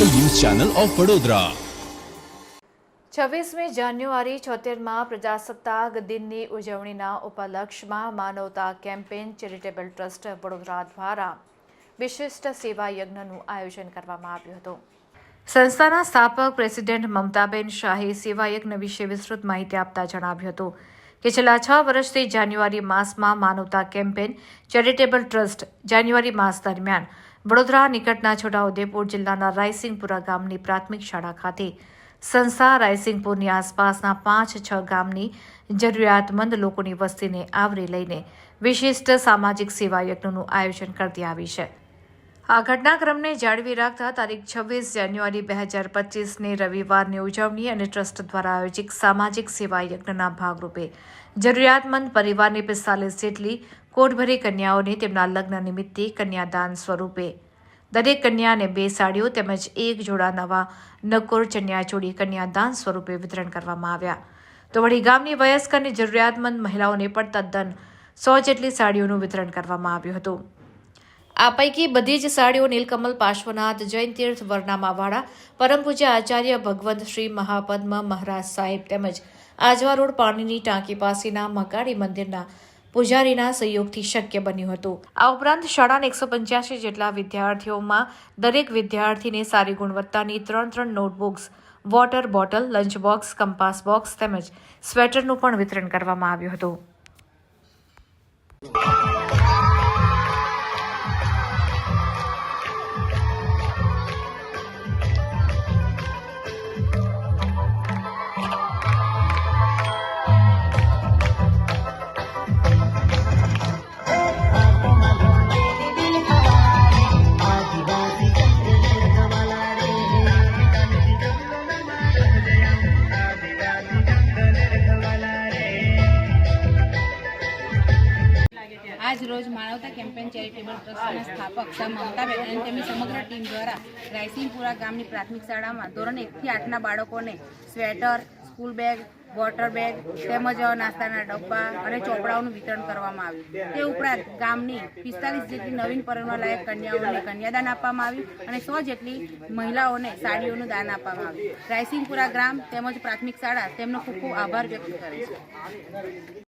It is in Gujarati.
Channel of Vadodara. છવ્વીસમી જાન્યુઆરી છોતેરમાં પ્રજાસત્તાક દિનની ઉજવણીના ઉપલક્ષમાં માનવતા કેમ્પેન ચેરિટેબલ ટ્રસ્ટ વડોદરા દ્વારા વિશિષ્ટ સેવા યજ્ઞનું આયોજન કરવામાં આવ્યું હતું. સંસ્થાના સ્થાપક પ્રેસિડેન્ટ મમતાબેન શાહે સેવાયજ્ઞ વિશે વિસ્તૃત માહિતી આપતા જણાવ્યું હતું. કે છેલ્લા છ વર્ષથી જાન્યુઆરી માસમાં માનવતા કેમ્પેન ચેરિટેબલ ટ્રસ્ટ જાન્યુઆરી માસ દરમિયાન વડોદરા, નિકટના છોટાઉદેપુર જિલ્લાના રાયસિંગપુરા ગામની પ્રાથમિક શાળા ખાતે સંસ્થા રાયસિંગપુરની આસપાસના પાંચ, છ ગામની જરૂરિયાતમંદ લોકોની વસ્તીને આવરી લઈને વિશિષ્ટ સામાજિક સેવા યજ્ઞનું આયોજન કરતી આવી છે. આ ઘટનાક્રમને જાળવી રાખતા તારીખ છવ્વીસ જાન્યુઆરી બે હજાર પચીસની રવિવારની ઉજવણી અને ટ્રસ્ટ દ્વારા આયોજિત સામાજિક સેવા યજ્ઞના ભાગરૂપે. જરૂરિયાતમંદ પરિવારની પિસ્તાલીસ જેટલી કોટભરી કન્યાઓને તેમના લગ્ન નિમિત્તે કન્યાદાન સ્વરૂપે. દરેક કન્યાને બે સાડીઓ તેમજ એક જોડા નવા નકોર ચણિયાચોળી કન્યાદાન સ્વરૂપે વિતરણ કરવામાં આવ્યા. તો વળી ગામની વયસ્ક અને જરૂરિયાતમંદ મહિલાઓને પણ તદ્દન સો જેટલી સાડીઓનું વિતરણ કરવામાં આવ્યું હતું. આ પૈકી બધી જ સાડીઓ નીલકમલ પાર્શ્વનાથ જૈન તીર્થ વરનામાવાળા પરમ પૂજ્ય આચાર્ય ભગવંત શ્રી મહાપદ્મ મહારાજ સાહેબ તેમજ આજવા રોડ પાણીની ટાંકી પાસેના મકાડી મંદિરના પૂજારીના સહયોગથી શક્ય બન્યું હતું. આ ઉપરાંત શાળાના એકસો પંચ્યાસી જેટલા વિદ્યાર્થીઓમાં દરેક વિદ્યાર્થીને સારી ગુણવત્તાની ત્રણ ત્રણ notebooks, water bottle, lunch box, compass box તેમજ સ્વેટરનું પણ વિતરણ કરવામાં આવ્યું હતું. આજ રોજ માનવતા કેમ્પેન ચેરિટેબલ ટ્રસ્ટના સ્થાપક સા મમતાબેન અને તેમની સમગ્ર ટીમ દ્વારા રાયસિંગપુરા ગામની પ્રાથમિક શાળામાં ધોરણ એકથી આઠના બાળકોને sweater, school bag, water bag તેમજ નાસ્તાના ડબ્બા અને ચોપડાઓનું વિતરણ કરવામાં આવ્યું. તે ઉપરાંત ગામની પિસ્તાલીસ જેટલી નવીન પરણવાલાયક કન્યાઓને કન્યાદાન આપવામાં આવ્યું અને સો જેટલી મહિલાઓને સાડીઓનું દાન આપવામાં આવ્યું. રાયસિંગપુરા ગ્રામ તેમજ પ્રાથમિક શાળા તેમનો ખૂબ ખૂબ આભાર વ્યક્ત કરે છે.